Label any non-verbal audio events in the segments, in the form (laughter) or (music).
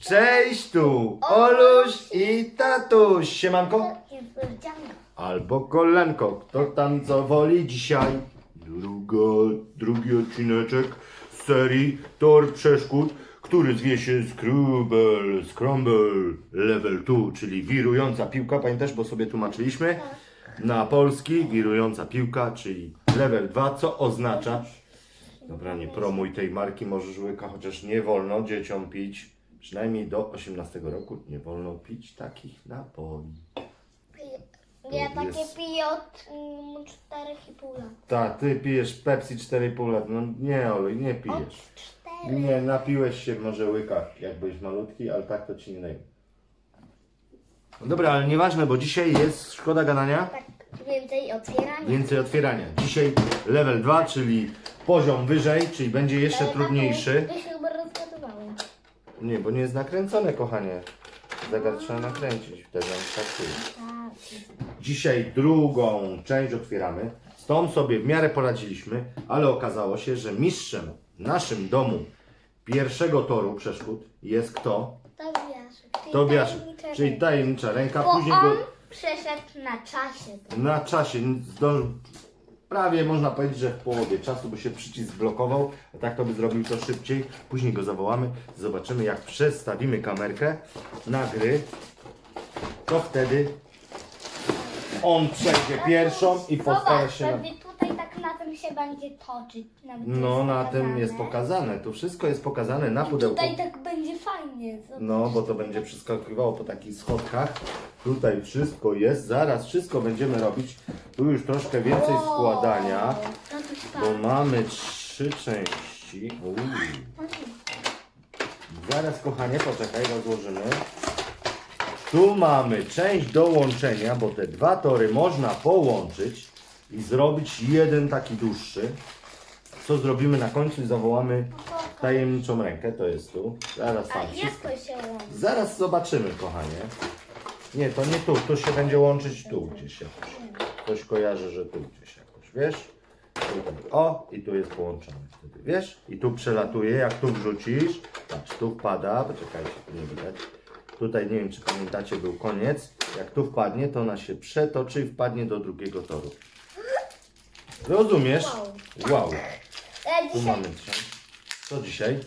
Cześć tu, Oluś i tatuś. Siemanko. Albo kolanko, kto tam co woli dzisiaj? Druga, drugi odcineczek z serii Tor Przeszkód, który zwie się Scrubble, Scrumble Level 2, czyli wirująca piłka. Pamiętasz, bo sobie tłumaczyliśmy? Na polski wirująca piłka, czyli level 2, co oznacza Dobra, nie promuj tej marki, możesz łyka, chociaż nie wolno dzieciom pić, przynajmniej do 18 roku, nie wolno pić takich napoi. Ja takie jest- piję od mm, 4,5 lat. Ta, ty pijesz Pepsi 4,5 lat, no nie Olu, nie Od pijesz. 4. Nie, napiłeś się może łyka, jak byłeś malutki, ale tak to ci nie daje. Dobra, ale nieważne, bo dzisiaj jest, szkoda gadania, Tak, więcej otwierania. więcej otwierania. Dzisiaj level 2, czyli poziom wyżej, czyli będzie jeszcze Ale trudniejszy. To. Nie, bo nie jest nakręcone, kochanie. Zegar trzeba nakręcić, wtedy on startuje. Tak. Dzisiaj drugą część otwieramy. Z tą sobie w miarę poradziliśmy, ale okazało się, że mistrzem w naszym domu pierwszego toru przeszkód jest kto? Tobiaszek. czyli Tobiasz, tajemnicza czyli ręka. tajemnicza ręka. Bo Później on go przeszedł na czasie. na czasie zdążył, prawie można powiedzieć, że w połowie czasu, bo się przycisk blokował, a tak to by zrobił to szybciej. Później go zawołamy, zobaczymy jak przestawimy kamerkę na gry, to wtedy on przejdzie pierwszą i postara się na... pewnie tutaj tak na tym się będzie toczyć. Nawet No na tym jest pokazane. tu wszystko jest pokazane na pudełku. tutaj tak będzie fajnie. Zobacz. No, bo to będzie przeskakiwało po takich schodkach. Tutaj wszystko jest, zaraz wszystko będziemy robić. Tu już troszkę więcej Wow. składania. No to jest Bo mamy trzy części. Uuu. Zaraz, kochanie, poczekaj, rozłożymy. Tu mamy część do łączenia, bo te dwa tory można połączyć i zrobić jeden taki dłuższy. Co zrobimy na końcu i zawołamy tajemniczą rękę, to jest tu. Zaraz A tam jak wszystko. to się łączy? Zaraz zobaczymy, kochanie. Nie, to nie tu, to się będzie łączyć tu gdzieś jakoś. Ktoś kojarzy, że tu gdzieś jakoś, wiesz? Tutaj. O, i tu jest połączone wtedy, wiesz? I tu przelatuje, jak tu wrzucisz, patrz, tu wpada, poczekajcie, tu nie widać. Tutaj, nie wiem, czy pamiętacie, był koniec. Jak tu wpadnie, to ona się przetoczy i wpadnie do drugiego toru. Rozumiesz? Wow. Ja Tu dzisiaj, mamy dzisiaj. Co dzisiaj?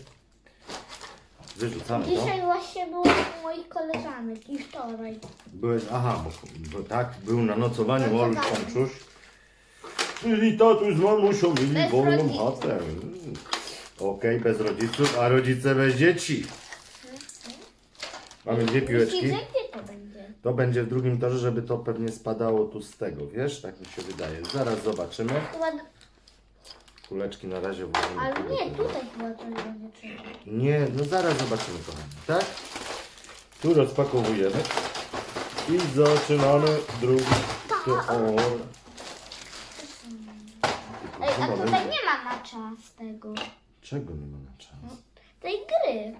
Wyrzucamy to. dzisiaj właśnie było u moich koleżanek i wczoraj. Byłeś, aha, bo, bo tak, był na nocowaniu Olu Nocowaniu. Kończuś. Czyli tatuś z mamusią mieli Bez wolną rodziców. chatę. Mm. Okej, bez rodziców, a rodzice bez dzieci. Mamy dwie piłeczki. Gdzie to będzie? To w drugim torze, żeby to pewnie spadało tu z tego, wiesz? Tak mi się wydaje. Zaraz zobaczymy. Chyba, Kuleczki na razie włożymy. ale tu do nie, tego. tutaj chyba coś będzie trzeba. Nie, no zaraz zobaczymy, kochani, tak? Tu rozpakowujemy i zaczynamy drugi tor. Ej, a tutaj nie ma na czas tego. Czego nie ma na czas? Tej gry.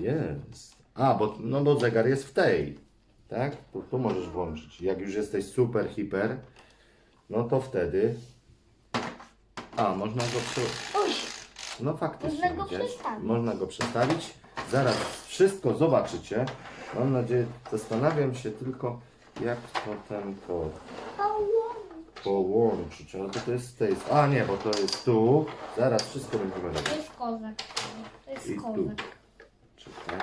Jest. A, bo, no bo zegar jest w tej, tak? Tu, tu możesz włączyć. Jak już jesteś super, hiper, no to wtedy... A, można go przy... Uj, No faktycznie. Można go widziałeś? przestawić. Można go przestawić. Zaraz wszystko zobaczycie. Mam nadzieję, zastanawiam się tylko, jak potem to połączyć. Ale to, to jest z tej... A nie, bo to jest tu. Zaraz wszystko będziemy robić. To jest kozak. To jest I tu. kozak. Czekaj.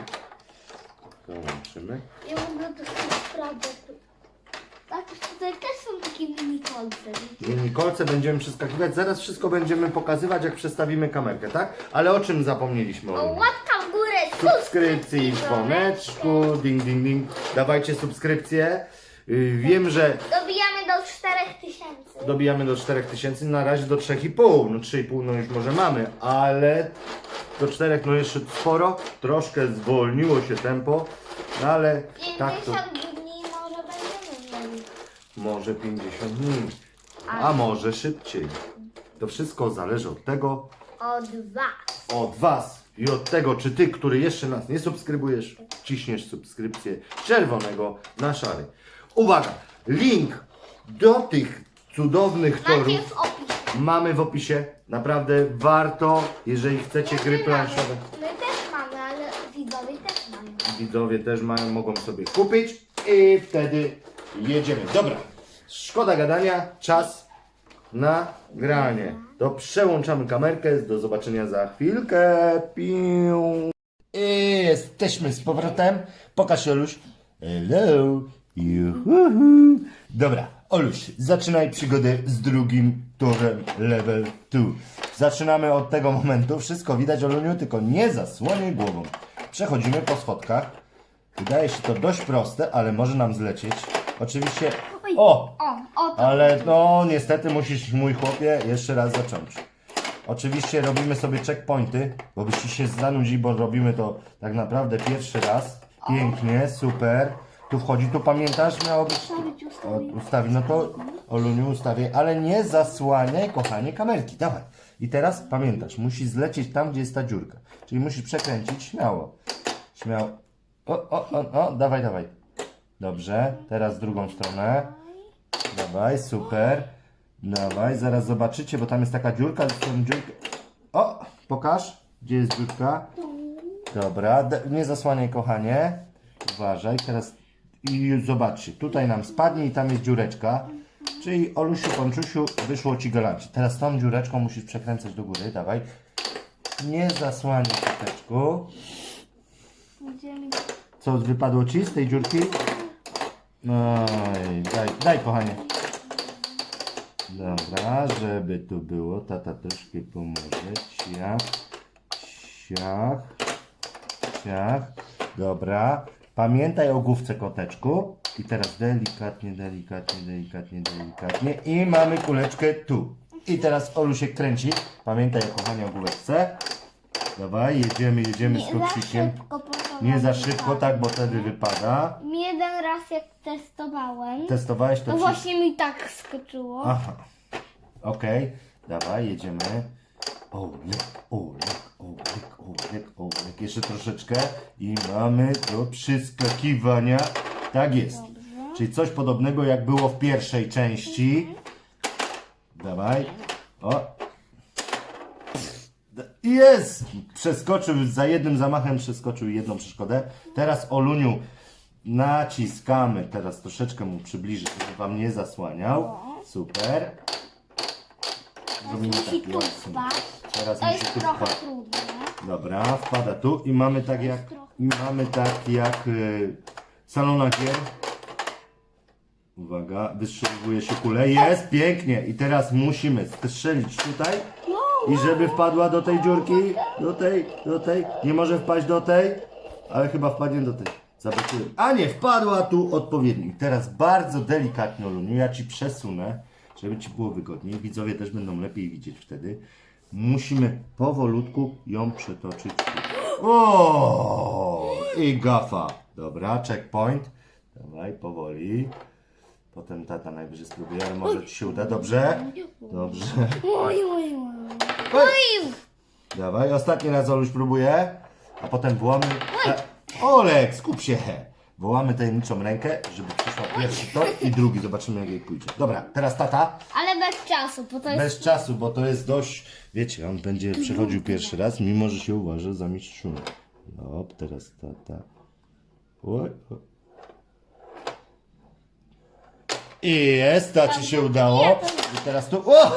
Dołączymy. Ja w ogóle to sprawdzę. Tak, tutaj też są takie mini kolce. Mini kolce będziemy przeskakiwać. Zaraz wszystko będziemy pokazywać, jak przestawimy kamerkę, tak? Ale o czym zapomnieliśmy? O, łapka w górę, subskrypcji, dzwoneczku, ding, ding, ding. Dawajcie subskrypcję. Yy, Wiem, że Dobijamy do 4000. dobijamy do 4000, na razie do 3,5. No 3,5 no już może mamy, ale do 4 no jeszcze sporo. Troszkę zwolniło się tempo, no ale tak to 50 dni może będziemy mieli. może 50 dni, a może szybciej. To wszystko zależy od tego, Od was. od Was i od tego, czy Ty, który jeszcze nas nie subskrybujesz, ciśniesz subskrypcję czerwonego na szary. Uwaga! Link do tych cudownych Macie torów w opisie. Mamy w opisie. Naprawdę warto, jeżeli chcecie gry planszowe. My też mamy, ale widzowie też mają. widzowie też mają, mogą sobie kupić i wtedy jedziemy. Dobra, szkoda gadania, czas na granie. To przełączamy kamerkę, do zobaczenia za chwilkę. Piu. I jesteśmy z powrotem. Pokaż się, Oluś. Hello. Juhu. Dobra, Oluś, zaczynaj przygodę z drugim turem level 2. Zaczynamy od tego momentu. Wszystko widać, Oluniu, tylko nie zasłonię głową. Przechodzimy po schodkach. Wydaje się to dość proste, ale może nam zlecieć. Oczywiście... O! O, o to. Ale no, niestety musisz, mój chłopie, jeszcze raz zacząć. Oczywiście robimy sobie checkpointy, bo byście się zanudzili, bo robimy to tak naprawdę pierwszy raz. Pięknie, super. Tu wchodzi, tu pamiętasz, miało być... Ustawić, O, ustawić. ustawi, no to Oluniu ustawię, ale nie zasłaniaj, kochanie, kamerki, dawaj. I teraz pamiętasz, musisz zlecieć tam, gdzie jest ta dziurka. Czyli musisz przekręcić śmiało. Śmiało. O, o, o, o, dawaj, dawaj. Dobrze, teraz drugą stronę. Dawaj, super. Dawaj, zaraz zobaczycie, bo tam jest taka dziurka, z tą dziurkę. O, pokaż, gdzie jest dziurka. Dobra, nie zasłaniaj, kochanie. Uważaj, teraz i zobaczcie, tutaj nam spadnie i tam jest dziureczka. Czyli Olusiu, Ponczusiu, wyszło Ci galanci. Teraz tą dziureczką musisz przekręcać do góry, dawaj. Nie zasłaniaj koteczku. Co, wypadło Ci z tej dziurki? Oj, daj, daj kochanie. Dobra, żeby tu było, tata troszkę pomoże. Ciach, ciach, ciach. Dobra. Pamiętaj o główce koteczku. I teraz delikatnie, delikatnie, delikatnie, delikatnie. I mamy kuleczkę tu. I teraz Olu się kręci. Pamiętaj kochanie o główce. Dawaj, jedziemy, jedziemy z szybko, bo Nie za szybko, tak, bo wtedy wypada. Jeden raz jak testowałem, Testowałeś to to ci... właśnie mi tak skoczyło. Aha. Okej, dawaj, jedziemy. Ołek, ołek, ołek, ołek, ołek. Jeszcze troszeczkę i mamy do przyskakiwania. Tak jest. Czyli coś podobnego jak było w pierwszej części. Dawaj. O. Jest! Przeskoczył, za jednym zamachem przeskoczył jedną przeszkodę. Teraz Oluniu naciskamy. Teraz troszeczkę mu przybliżę, żeby wam nie zasłaniał. Super. Musi tak, tu jak- wpaść. Teraz To musi jest tu trochę wpaść. trudne. Dobra, wpada tu i mamy tak jak mamy tak jak y, salona gier. Uwaga, wystrzeliwuje się kulę. Jest pięknie. I teraz musimy strzelić tutaj. I żeby wpadła do tej dziurki, do tej, do tej. Nie może wpaść do tej, ale chyba wpadnie do tej. Zobaczymy. A nie, wpadła tu odpowiednio. I Teraz bardzo delikatnie, Oluniu, ja Ci przesunę, żeby Ci było wygodniej. Widzowie też będą lepiej widzieć wtedy. Musimy powolutku ją przetoczyć. O! I gafa. Dobra, checkpoint. Dawaj, powoli. Potem tata najwyżej spróbuje, ale może Ci się uda. Dobrze? Dobrze. Oj, oj, oj. Dawaj, ostatni raz Oluś próbuje, a potem wołamy... E, Olek, skup się! Wołamy tajemniczą rękę, żeby przyszła pierwszy tor i drugi. Zobaczymy jak jej pójdzie. Dobra, teraz tata. Ale bez czasu, bo to jest... Bez czasu, bo to jest dość... Wiecie, on będzie przechodził pierwszy raz, mimo że się uważa za mistrzu. Hop, teraz tata. Oj, oj. I jest, to ci się udało. I teraz tu... O!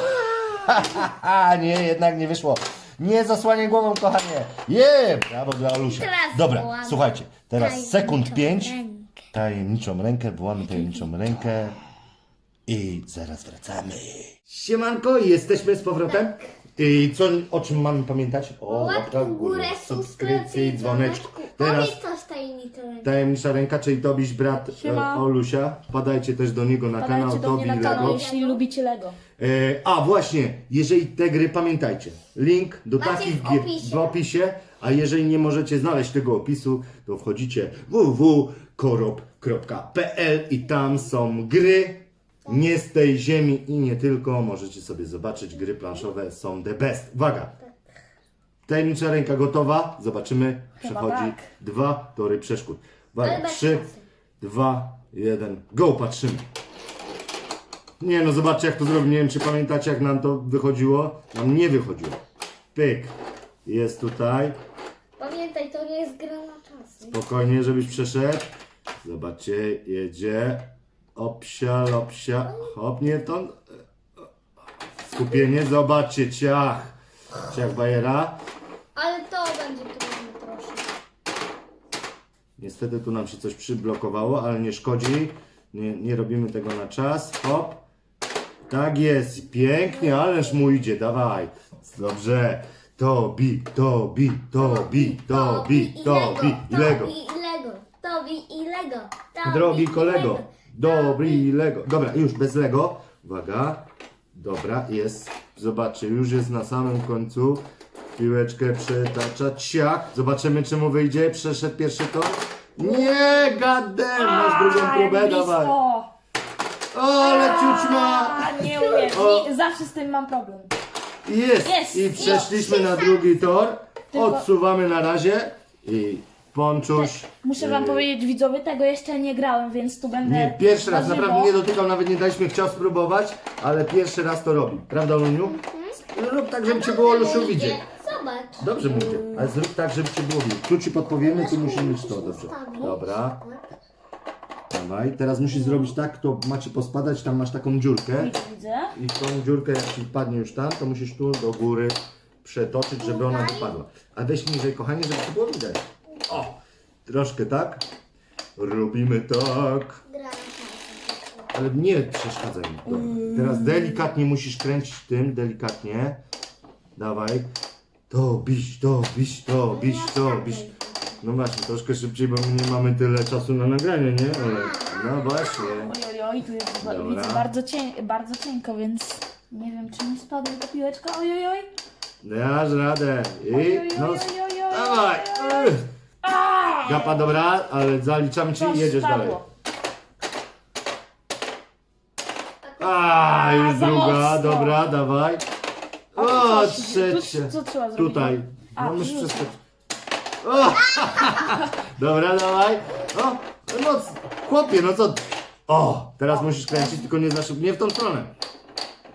(laughs) Nie, jednak nie wyszło. Nie zasłaniaj głową, kochanie. Je, brawo dla Olusia. Teraz Dobra, słuchajcie, teraz tajemniczą sekund pięć. rękę. Tajemniczą rękę, wołamy tajemniczą rękę. I zaraz wracamy. Siemanko, jesteśmy z powrotem. I co, o czym mamy pamiętać? O Łapkę w górę, subskrypcji i dzwoneczku. Teraz... Powiedz coś tajemnicza ręka, czyli Tobiś, brat e. Olusia. Padajcie też do niego na kanał do mnie Tobi na kanał, Lego. jeśli lubicie Lego. E, a właśnie, jeżeli te gry pamiętajcie, link do Macie takich w gier opisie. w opisie, a jeżeli nie możecie znaleźć tego opisu, to wchodzicie www.korop.pl i tam są gry nie z tej ziemi i nie tylko, możecie sobie zobaczyć, gry planszowe są the best. Uwaga! Tajemnicza ręka gotowa, zobaczymy, przechodzi tak. dwa tory przeszkód. Ale Uwaga, bez trzy, dwa, jeden, go, patrzymy. Nie no, zobaczcie jak to zrobił. Nie wiem, czy pamiętacie jak nam to wychodziło. Nam nie wychodziło. Pyk. Jest tutaj. Pamiętaj, to nie jest gra na czasy. Spokojnie, żebyś przeszedł. Zobaczcie, jedzie. Opsia, lopsia. Hop, nie to. Skupienie, zobaczcie, ciach. Ciach bajera. Ale to będzie trudne troszkę. Niestety tu nam się coś przyblokowało, ale nie szkodzi. Nie, nie robimy tego na czas. Hop. Tak jest. Pięknie, ależ mu idzie. Dawaj. Dobrze. Tobi, Tobi, Tobi, Tobi, Tobi. I Lego. Tobi i Lego. Tobi i Lego. Drogi kolego. Dobry Lego. Dobra, już bez Lego. Uwaga. Dobra, jest. Zobaczcie, już jest na samym końcu. Piłeczkę przetacza. Ciach. Zobaczymy, czy mu wyjdzie. Przeszedł pierwszy tor. Nie, gadem. Masz drugą próbę, dawaj. O, leciuć ma. A, nie umiem. O. Nie, zawsze z tym mam problem. Jest. Jest. I przeszliśmy na drugi tor. Tylko- Odsuwamy na razie. I Ponczuś. Muszę wam y, powiedzieć, widzowie, tego jeszcze nie grałem, więc tu będę. Nie, pierwszy raz, na żywo. naprawdę nie dotykał, nawet nie daliśmy, chciał spróbować, ale pierwszy raz to robi. Prawda, Luniu? Rób tak, żeby cię było Lusiu widzieć. Zobacz. Dobrze mówię, ale zrób tak, żeby cię było widzieć. Tu ci podpowiemy, tu musimy mieć to, dobrze. Dobra, dawaj. Teraz musisz zrobić tak, to macie pospadać, tam masz taką dziurkę. Widzę, widzę. I tą dziurkę, jak ci wpadnie już tam, to musisz tu do góry przetoczyć, żeby ona wypadła. A weź niżej, kochanie, żeby to było widać. Troszkę tak. Robimy tak. Ale nie przeszkadzaj mi. Dobra. Teraz delikatnie musisz kręcić tym, delikatnie. Dawaj. To biś, to biś, to biś, to biś. No właśnie, troszkę szybciej, bo my nie mamy tyle czasu na nagranie, nie? Ale, no właśnie. Oj, oj, oj, tu jest ba- Dobra. widzę bardzo, cień, bardzo cienko, więc nie wiem, czy mi spadła ta piłeczka. Oj, oj, oj. Dasz radę. Oj, I oj, no. oj, oj, oj, oj, Dawaj. oj, oj. A! Gapa dobra, ale zaliczamy ci i jedziesz spadło. dalej. A, już za druga, mocno. dobra, dawaj. O, co- trzecia. co trzeba zrobić? Tutaj. A, No musisz przeskoczyć. O! (laughs) Dobra, dawaj. O, no chłopie, no co? O, teraz musisz kręcić, tylko nie szybko, nie w tą stronę.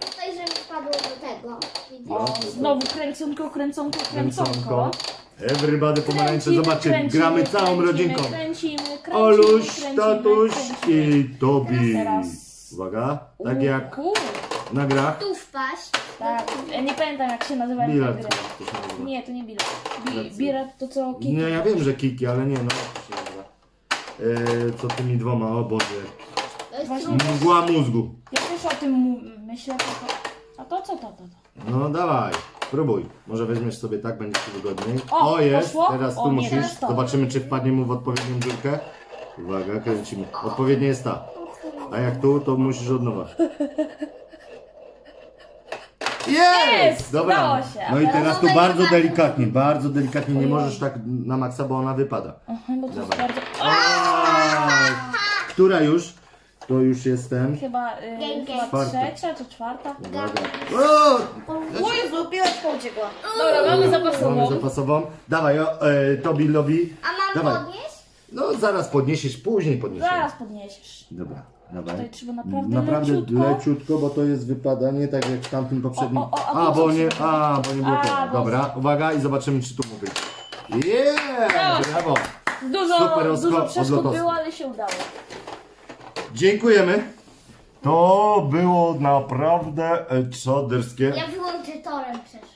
Tutaj, żeby wpadło do tego. Widzisz? O, znowu kręconko, kręconko, Kręconko. kręconko. Everybody pomarańcze, Kręcimy, zobaczcie, kręcimy, gramy całą kręcimy, rodzinką. Kręcimy, kręcimy, Oluś, kręcimy, tatuś kręcimy. i Tobi. Teraz. Uwaga, tak jak Uhu, na grach. Tu wpaść. Tak, ja nie pamiętam jak się nazywa Bilard. ta to gry. się nazywa. Nie, to nie bilet. Bilard. Bi, bilet to co kiki. Nie, ja wiem, że kiki, ale nie, no jak to się nazywa? E, co tymi dwoma, o Boże. To jest Właśnie. trudne. Mgła mózgu. Ja też o tym mu- myślę. A to co to, to, to? No dawaj, próbuj. Może weźmiesz sobie tak, będzie ci wygodniej. O, jest, poszło? teraz tu O, nie, musisz. teraz to. Zobaczymy, czy wpadnie mu w odpowiednią dziurkę. Uwaga, kręcimy. Odpowiednie jest ta. A jak tu, to musisz od nowa. Jest! Jest! Dobra. Udało się. No i teraz tu bardzo delikatnie. bardzo delikatnie. Nie możesz tak na maksa, bo ona wypada. Aha, bo to jest Dawaj. bardzo... Która już? To już jestem. Chyba, y, Dzięki. chyba Czwarty. trzecia czy czwarta? Uwaga. O! O Jezu, piłeczka uciekła. Dobra, mamy zapasową. Mamy zapasową. Dawaj, o, e, Tobi Lobby. A mam Dawaj. podnieść? No zaraz podniesiesz, później podniesiesz. Zaraz podniesiesz. Dobra, dawaj. Tutaj trzeba naprawdę, Naprawdę leciutko. leciutko, bo to jest wypadanie, tak jak w tamtym poprzednim. O, o, o, a bo nie, a, bo nie było A, tego. bo- Dobra, uwaga i zobaczymy, czy tu mówi. Yeah! Brawo. Brawo! Dużo, Super dużo przeszkód odlotowski. było, ale się udało. Dziękujemy. To było naprawdę e, czoderskie. Ja wyłączę torem przecież.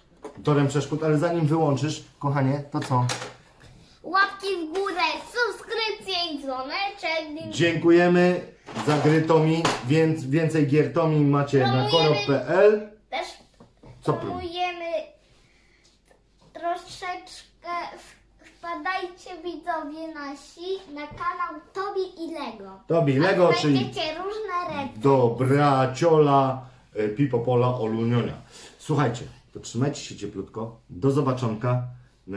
Torem przeszkód, ale zanim wyłączysz, kochanie, to co? Łapki w górę, subskrypcje i dzwoneczek. Dziękujemy za gry Tomi. Więc, więcej gier Tomi macie na Promujemy. korop.pl. Też Co promujemy troszeczkę. w- Wpadajcie widzowie nasi na kanał Tobi i Lego. Tobi Lego, czyli Znajdziecie różne recepty. dobra ciola e, Pipopola Olunionia. Słuchajcie, to trzymajcie się cieplutko. Do zobaczonka. E,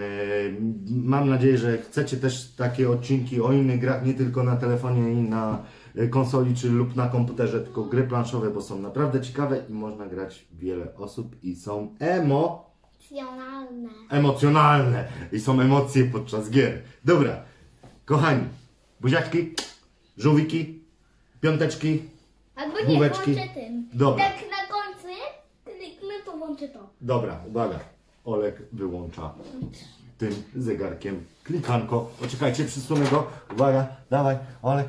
Mam nadzieję, że chcecie też takie odcinki o innych grach, nie tylko na telefonie i na e, konsoli czy lub na komputerze, tylko gry planszowe, bo są naprawdę ciekawe i można grać wiele osób i są emo Emocjonalne. emocjonalne i są emocje podczas gier. Dobra, kochani, buziaczki, żółwiki, piąteczki. Albo nie, Główeczki. włączę tym. Dobra. Tak na końcu kliknę, to włączę to. Dobra, uwaga. Olek wyłącza tym zegarkiem. Klikanko. Poczekajcie, przysunę go. Uwaga, dawaj, Olek.